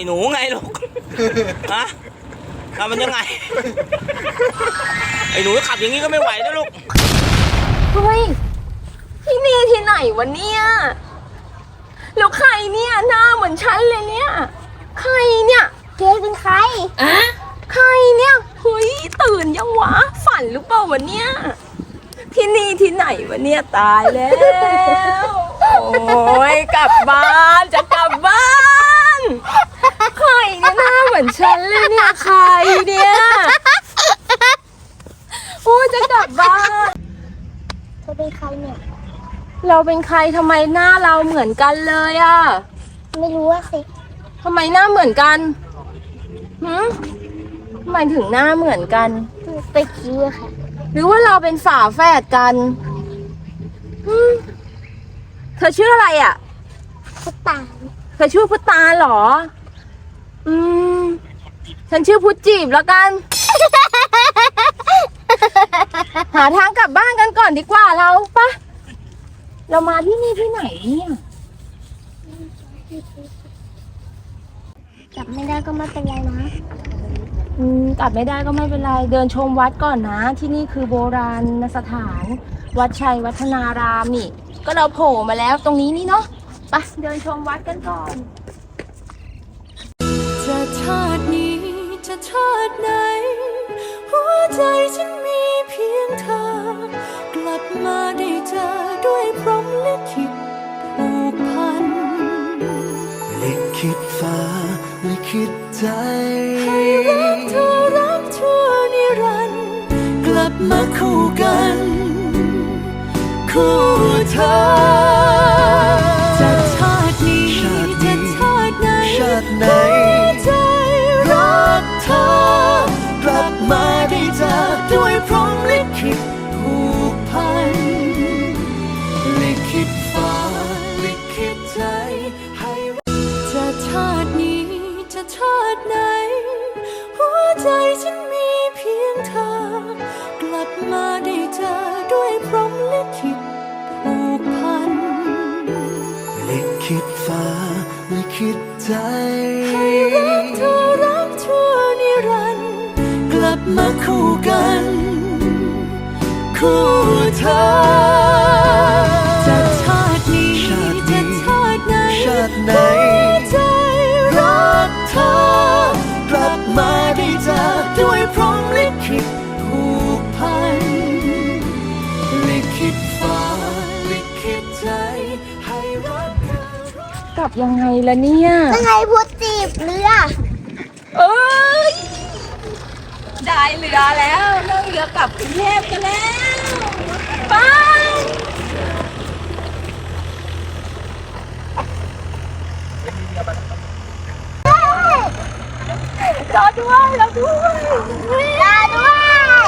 อ้หนูไงลูก ฮะทำมันยังไง ไอ้หนูขับอย่างนี้ก็ไม่ไหวนะลูก เฮ้ยที่นี่ที่ไหนวะเนี่ยแล้วใครเนี่ยหน้าเหมือนฉันเลยเนี่ย ใครเนี่ยเจ๊เป็นใครอะใครเนี่ยเฮ้ยตื่นยังวะ ฝันหรือเปล่าวะเนี่ย ที่นี่ที่ไหนวะเนี่ยตายแล้ว โอ้ยกลับบ้านจะกลับบ้าน ใครเนี่ยหน้าเหมื อนฉันเลยเนี่ยใครเนี่ยโอ้ยจะกลับบ้านเธอเป็นใครเนี่ย เราเป็นใครทำไมหน้าเราเหมือนกันเลยอะไม่รู้ว่าสิทำไมหน้าเหมือนกันหืมทำไมถึงหน้าเหมือนกัน ไปคิ้วอะค่ะ หรือว่าเราเป็นฝาแฝดกันหืมเธอชื่ออะไรอะพุตตานเธอชื่อพุตตาเหรอ อืม ฉันชื่อพุทจีบแล้วกัน หาทางกลับบ้านกันก่อนดีกว่าเราปะเรามาที่นี่ที่ไหนเนี่ย จับไม่ได้ก็ไม่เป็นไรนะ อืมกลับไม่ได้ก็ไม่เป็นไร เดินชมวัดก่อนนะ ที่นี่คือโบราณสถาน วัดชัยวัฒนารามนี่ ก็เราโผล่มาแล้วตรงนี้นี่เนาะไปเดินชมวัดกันก่อน ชาติไหน หัวใจฉันมีเพียงเธอ กลับมาได้เจอด้วยพรหมลิขิตผูกพันลิขิตฟ้าลิขิตใจให้รักเธอรักชั่วนิรันดร์กลับมาคู่กัน คู่เธอจะชาตินี้ชาติจะนี้ชาติไหน ลิดใจใจรักเธอรักชั่วนิรันดร์กลับมาคู่กัน คู่เธอ กลับยังไงล่ะเนี่ยเป็นไงพุทจีบเรือเอ้ยได้เรือแล้วนั่งเรือกลับกรุงเทพกันแล้วไปรอด้วยรอด้วยเรือด้วย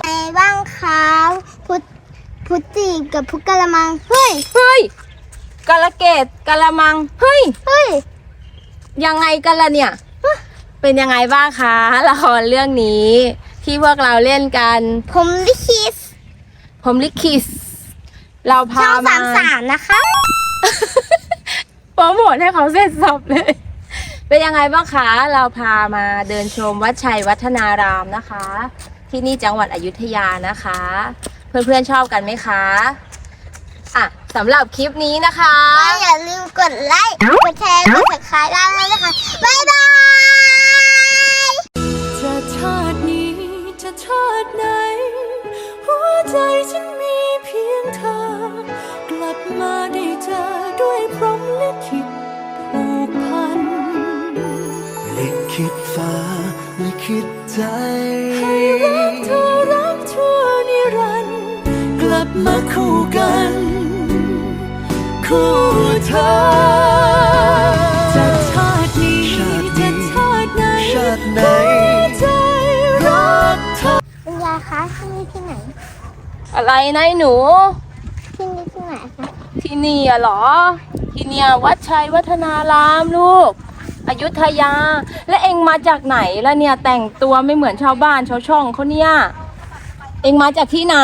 ไงบ้างคะพุทพุทจีบกับพุทกะละมัง เฮ้ย เฮ้ย กาละเกตกาละมัง เฮ้ย เฮ้ย ยังไงกันล่ะเนี่ย เป็นยังไงบ้างคะละครเรื่องนี้ ที่พวกเราเล่นกัน ผมลิคิสผมลิคิสเราพาช่องมาสามสามนะคะโปรโมทให้เขาเสร็จสับเลย เป็นยังไงบ้างคะ เราพามาเดินชมวัดชัยวัฒนารามนะคะ ที่นี่จังหวัดอยุธยานะคะ เพื่อนๆชอบกันไหมคะ อะ สำหรับคลิปนี้นะคะอย่าลืมกดไลค์ กดแชร์ กดสับสไครต์ได้เลยนะคะ บ๊ายบาย จะชาตินี้จะชาติไหน หัวใจฉันมีเพียงเธอ กลับมาได้เจอด้วยพรหมลิขิตผูกพัน ลิขิตฟ้าลิขิตใจรักเธอรักชั่วนิรันดร์กลับมาคู่กัน คู่เธอจะชาตินี้จะชาติไหนชาติไหนใจรักเธอคุณยายคะที่นี่ที่ไหน อะไรนะไอ้หนู ที่นี่ที่ไหนคะที่นี่อะเหรอ ที่เนี่ยวัดชัยวัฒนารามลูกอยุธยา และเองมาจากไหนแล่ะเนี่ยแต่งตัวไม่เหมือนชาวบ้านชาวช่องเขาเนี่ย เองมาจากที่ไหน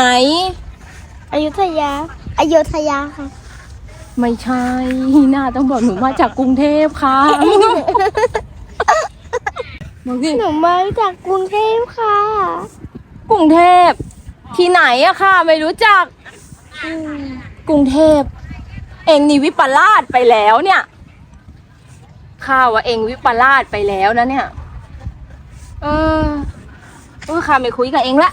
อยุธยา อยุธยาค่ะ ไม่ใช่หน้าต้องบอกหนูมาจากกรุงเทพค่ะบอกสิหนูมาจากกรุงเทพค่ะ กรุงเทพ ที่ไหนอะค่ะ ไม่รู้จัก กรุงเทพ เองนี่วิปลาสไปแล้วเนี่ยข้าว่าเองวิปลาสไปแล้วนะเนี่ย เออเออข้าไม่คุยกับเองละ